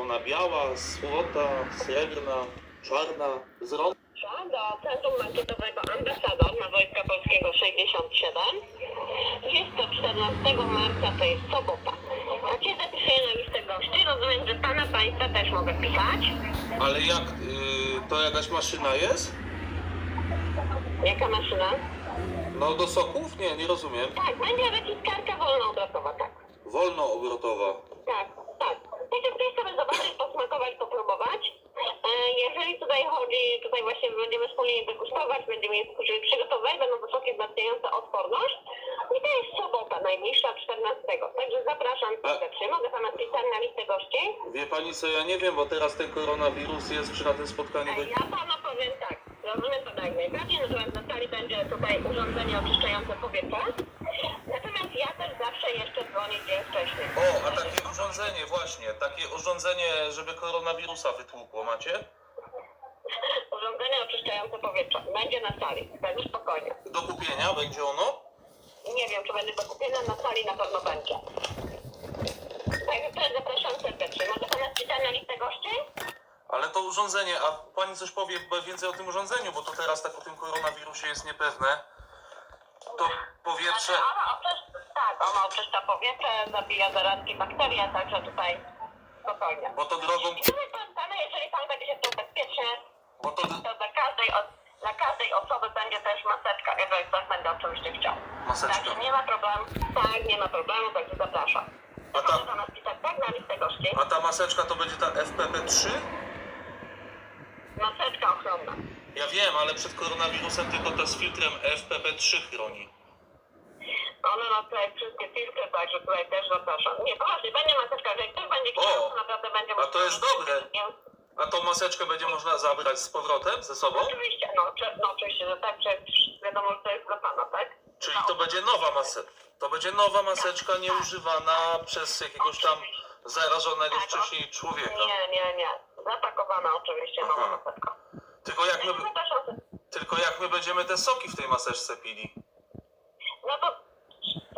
Ona biała, złota, srebrna, czarna, z rąk. do Centrum Marketowego Ambasador na Wojska Polskiego 67. Jest to 14 marca, to jest sobota. A Cię zapisuję na listę gości. Rozumiem, że Pana Państwa też mogę pisać. Ale jak, y, to jakaś maszyna jest? Jaka maszyna? No do soków? Nie, nie rozumiem. Tak, będzie wyciskarka wolnoobrotowa, tak. Wolnoobrotowa. Tak, tak. Także ktoś sobie zobaczyć, posmakować, popróbować. E, Jeżeli tutaj chodzi, tutaj właśnie będziemy wspólnie degustować, będziemy je czyli przygotowywać, będą wysokie wzmacniające odporność. I to jest sobota, najbliższa 14. Także zapraszam serdecznie. Mogę Pana wpisać na listę gości? Wie pani co, ja nie wiem, bo teraz ten koronawirus jest, czy na tym spotkaniu będzie... Ja Panu powiem tak. Rozumiem to jak najbardziej, na sali będzie tutaj urządzenie oczyszczające powietrze. Natomiast ja też zawsze jeszcze dzwonię dzień wcześniej. O, a takie urządzenie właśnie, takie urządzenie, żeby koronawirusa wytłukło, macie? Urządzenie oczyszczające powietrze będzie na sali, także spokojnie. Do kupienia będzie ono? Nie wiem, czy będzie do kupienia na sali, na pewno będzie. Także teraz zapraszam serdecznie. Mogę Pana wpisać na listę gości? Ale to urządzenie, a pani coś powie więcej o tym urządzeniu, bo to teraz tak o tym koronawirusie jest niepewne. To powietrze... Znaczy, Ona oczyszcza, tak, ona oczyszcza powietrze, zabija zarazki bakterie, także tutaj spokojnie. Bo to drogą... I tutaj pan, jeżeli Pan będzie się czuł bezpiecznie, Bo to... to dla każdej, o- dla każdej osoby będzie też maseczka, jeżeli ktoś będzie oczywiście chciał. Maseczka. Także nie ma problemu. Tak, nie ma problemu, także zapraszam. A ta- tak na listę gości. A ta maseczka to będzie ta FPP3? Maseczka ochronna. Ja wiem, ale przed koronawirusem tylko ta z filtrem FPP3 chroni. Ona ma tutaj wszystkie filtry, także tutaj też zapraszam. Nie, poważnie, będzie maseczka, jeżeli ktoś będzie chciał, O, to naprawdę będzie a to jest dobre. A tą maseczkę będzie można zabrać z powrotem ze sobą? Oczywiście, no, no oczywiście, że tak, przecież wiadomo, że to jest dla Pana, tak? Czyli to będzie nowa maseczka. To będzie nowa maseczka nieużywana przez jakiegoś tam zarażonego wcześniej człowieka. Nie, nie, nie. Zapakowana oczywiście nowa Aha. maseczka. Tylko jak my, tylko jak my będziemy te soki w tej maseczce pili? No to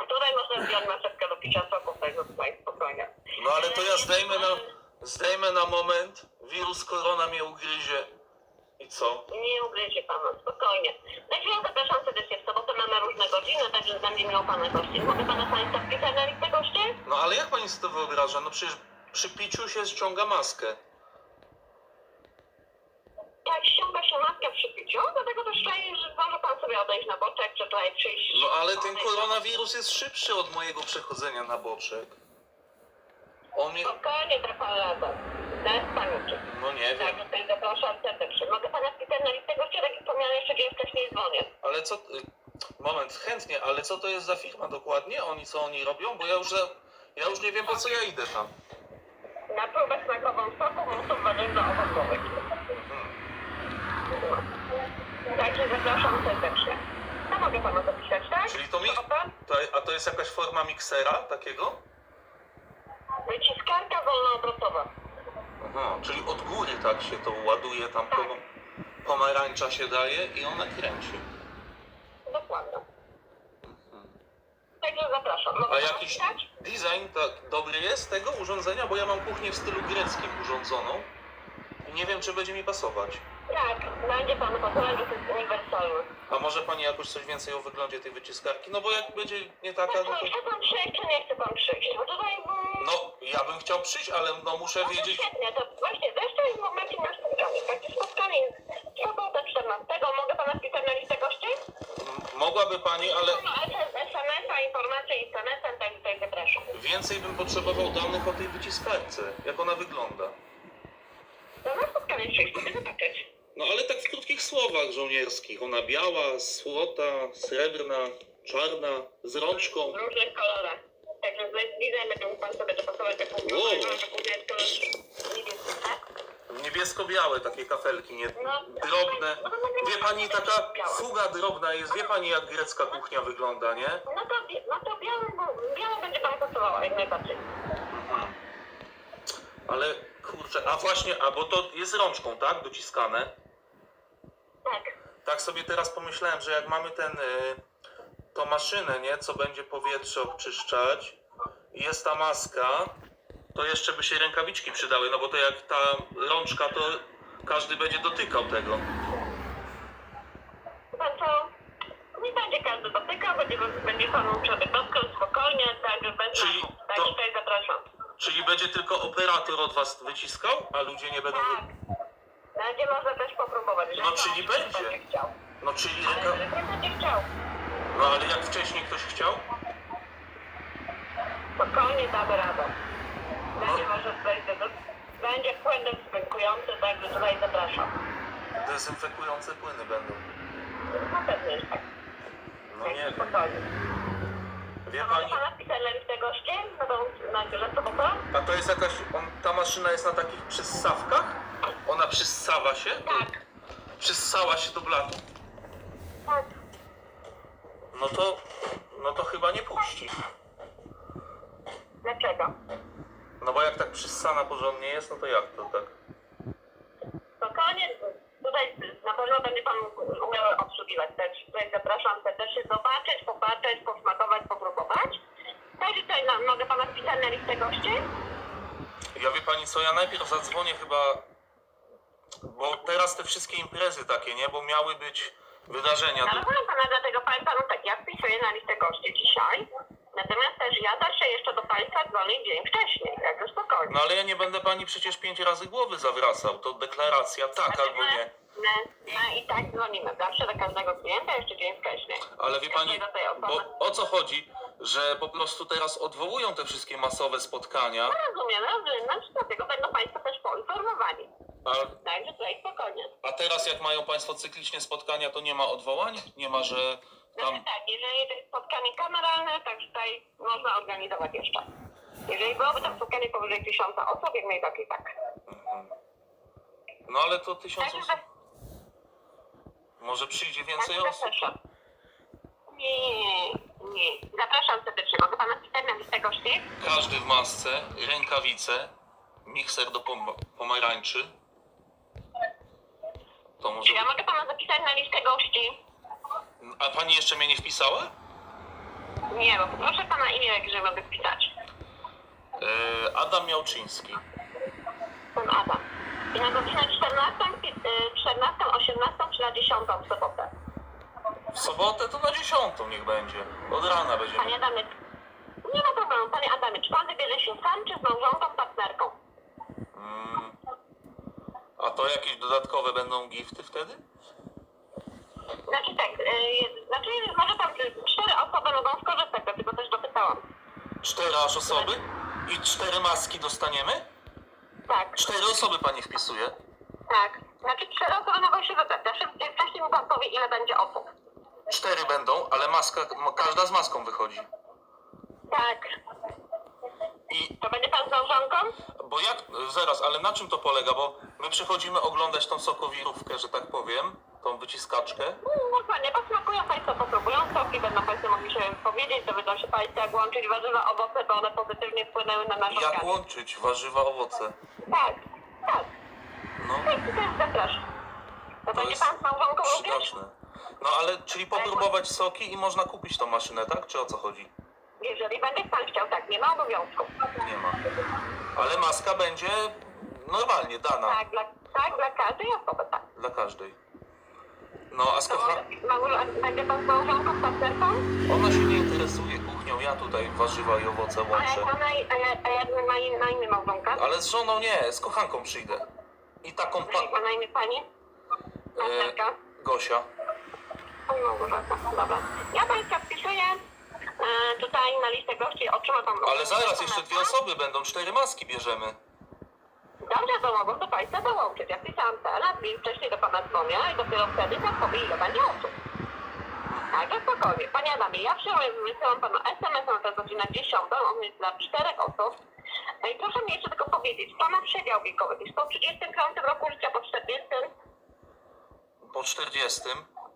tutaj można wziąć maseczkę do picia soków, także tutaj spokojnie. No ale to ja zdejmę na, zdejmę na moment, wirus korona mnie ugryzie. I co? Nie ugryzie Pana, spokojnie. Także ja zapraszam serdecznie w sobotę, mamy różne godziny, także będzie miał Pana gości. Mogę Pana Państwa wpisać na listę gości? No ale jak pani sobie to wyobraża? No przecież przy piciu się ściąga maskę. Tak, ściąga się maskę przy piciu, dlatego też tutaj, że może Pan sobie odejść na boczek, czy tutaj przyjść... No ale ten odejść- koronawirus jest szybszy od mojego przechodzenia na boczek. On mnie... Spokojnie, da Pan radę. Bez paniki. No nie wiem. Także tutaj zapraszam serdecznie. Mogę Pana wpisać na listę gości, tak jak wspomniałem jeszcze dzień wcześniej dzwonię. Ale co... y, Moment, chętnie, ale co to jest za firma dokładnie? Oni co oni robią? Bo ja już, za- ja już nie wiem po co ja idę tam. Na próbę smakową soku musów warzywo-owocowych. Także zapraszam serdecznie. To mogę Pana zapisać, tak? Czyli to mi... To, a to jest jakaś forma miksera takiego? Wyciskarka wolnoobrotowa. Aha, czyli od góry tak się to ładuje, tam po, pomarańcza się daje i ona kręci. Dokładnie. Także zapraszam. Mogę A jakiś design tak dobry jest tego urządzenia? Bo ja mam kuchnię w stylu greckim urządzoną nie wiem, czy będzie mi pasować. Tak, pasować, że to jest uniwersalny. A może pani jakoś coś więcej o wyglądzie tej wyciskarki? No bo jak będzie nie taka, no No, to... chce Pan przyjść, czy nie chce Pan przyjść? Bo tutaj... mm, No, ja bym chciał przyjść, ale no muszę No to wiedzieć... świetnie, to właśnie zresztą jest w momencie na spotkanie. Takie spotkanie jest sobotę 14. Mogę Pana wpisać na listę gości? m- Mogłaby pani, ale No, SMS-a, informacje i SMS-em, tak tutaj zapraszam. więcej bym potrzebował danych o tej wyciskarce. Jak ona wygląda. No na spotkanie przyjść, mogę zobaczyć. No ale tak w krótkich słowach żołnierskich. Ona biała, złota, srebrna, czarna, z rączką. W różnych kolorach. Także będzie mógł Pan sobie dopasować taką Wow. jest kolor niebieski, tak? Niebiesko-białe takie kafelki, nie No, drobne. no to Wie pani, taka fuga drobna jest. Wie pani, jak grecka kuchnia wygląda, nie? No to, bie- no to białe, bo białe będzie Pan pasowała jak najbardziej. Ale kurczę, a właśnie, a bo to jest rączką, tak? Dociskane. Tak. Tak sobie teraz pomyślałem, że jak mamy ten, y, tą maszynę, nie, co będzie powietrze oczyszczać, i jest ta maska, to jeszcze by się rękawiczki przydały, no bo to jak ta rączka, to każdy będzie dotykał tego. No to nie będzie każdy dotykał, będzie, będzie panu przebytowką, spokojnie, także bez Czyli znaku. to- tutaj zapraszam. Czyli będzie tylko operator od was wyciskał, a ludzie nie będą... Tak. Będzie można też popróbować. No, czyli pan będzie. chciał. No czyli Ale ręka... jeżeli będzie chciał, No ale jak wcześniej ktoś chciał? spokojnie damy radę. Będzie No. można tutaj, będzie płyn dezynfekujący, także tutaj zapraszam. Dezynfekujące płyny będą. Na pewno jest tak. No nie wiem. Spokojnie. Wie może pani... pana? No to na górze sobotę? A to jest jakaś... On, ta maszyna jest na takich przyssawkach? Ona przyssawa się? Tak. Przyssała się do blatu? Tak. No to... No to chyba nie puści. Dlaczego? No bo jak tak przyssana porządnie jest, no to jak to tak? Spokojnie, tutaj na pewno będzie Pan umiał obsługiwać. Też tutaj zapraszam serdecznie zobaczyć, popatrzeć, posmakować, popróbować. Także tutaj mogę Pana wpisać na listę gości? Ja wie pani co, ja najpierw zadzwonię chyba, bo teraz te wszystkie imprezy takie, nie, bo miały być wydarzenia. Ale powiem Pana, dlatego Powiem Panu tak, ja wpisuję na listę gości dzisiaj. Natomiast też ja zawsze jeszcze do Państwa dzwonię dzień wcześniej, także spokojnie. No ale ja nie będę pani przecież pięć razy głowy zawracał, to deklaracja tak albo nie. No, no i tak dzwonimy. Zawsze do każdego klienta jeszcze dzień wcześniej. Ale wie pani, do tej osoby. bo o co chodzi, że po prostu teraz odwołują te wszystkie masowe spotkania, No rozumiem, rozumiem. No, dlatego będą Państwo też poinformowani. A, Także tutaj spokojnie. a teraz jak mają państwo cyklicznie spotkania, to nie ma odwołań? Nie ma, że Znaczy tam... tak, jeżeli to jest spotkanie kameralne, tak tutaj można organizować jeszcze. Jeżeli byłoby to spotkanie powyżej tysiąca osób, jak najbardziej tak. No ale to tysiąc Także osób, może przyjdzie więcej Także osób. Nie, nie. Zapraszam serdecznie. Mogę Pana na listę gości? Każdy w masce, rękawice, mikser do pom- pomarańczy. To może Czy ja mogę Pana zapisać na listę gości? A pani jeszcze mnie nie wpisała? Nie, bo proszę Pana imię, jeżeli mogę wpisać. E, Adam Miałczyński. Pan Adam. I na godzinę 14, y, 14, 18 czy na 10 w sobotę? W sobotę to na dziesiątą niech będzie. Od rana Panie będziemy. Adamie, nie ma problemu. Panie Adamie, czy Pan wybierze się sam, czy z małżonką, partnerką? A to jakieś dodatkowe będą gifty wtedy? Znaczy tak, y, znaczy może y, cztery osoby mogą skorzystać, dlatego też dopytałam. Cztery aż osoby? I cztery maski dostaniemy? Tak, Cztery osoby pani wpisuje. tak. Znaczy cztery osoby mogą się wybrać. Zawsze wcześniej mi Pan powie, ile będzie osób. Cztery będą, ale maska, ma- każda z maską wychodzi. Tak. I To będzie Pan z małżonką? Bo jak, zaraz, ale na czym to polega? Bo my przychodzimy oglądać tą sokowirówkę, że tak powiem, tą wyciskaczkę. No Dokładnie, posmakują Państwo, popróbują soki, będą Państwo mogli się powiedzieć, dowiedzą się Państwo, jak łączyć warzywa, owoce, bo one pozytywnie wpłynęły na nasz Jak organizm. łączyć warzywa, owoce? Tak, tak. No, Tak, też zapraszam. To to będzie jest Pan z małżonką również? przydatne. No ale, czyli popróbować soki i można kupić tą maszynę, tak? Czy o co chodzi? Jeżeli będzie Pan chciał, tak, nie ma obowiązku. Nie ma. Ale maska będzie normalnie dana Tak, dla, tak, dla każdej osoby, tak. dla każdej. No, a z To kocha... może- będzie Pan z małżonką, partnerką? Ona się nie interesuje kuchnią, ja tutaj warzywa i owoce A jak łączę. ma na, a jak, a jak ma na, na imię małżonka? Ale z żoną nie, z kochanką przyjdę. I taką A jak ma pa... na imię Pani? Partnerka? E, Gosia. Pani Małgorzata, dobra. Ja Państwa wpisuję e, tutaj na listę gości, otrzyma Pan... Ale zaraz, jeszcze dwie osoby będą, cztery maski bierzemy. Dobrze, to mogą do Państwa dołączyć. Ja wpisałam teraz i wcześniej do Pana dzwonię i dopiero wtedy Pan powie, ile będzie osób. Także spokojnie. Panie Adamie, ja przyjąłem, wysyłam Panu SMS na tę godzinę 10, on jest dla czterech osób. No i proszę mi jeszcze tylko powiedzieć, Pana przedział wiekowy jest po 35 roku życia, po 40? Po 40,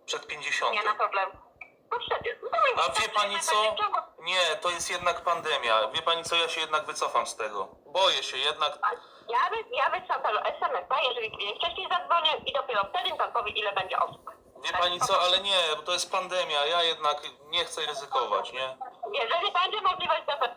przed 50. Nie ma problemu. Po 40. No to A wie pani co? Nie, to jest jednak pandemia. Wie pani co, ja się jednak wycofam z tego. Boję się jednak. Ja, wy, ja wysyłam Panu SMS-a, jeżeli wcześniej zadzwonię i dopiero wtedy Pan powie, ile będzie osób. Wie pani co, ale nie, bo to jest pandemia. Ja jednak nie chcę ryzykować, nie? Jeżeli będzie możliwość, to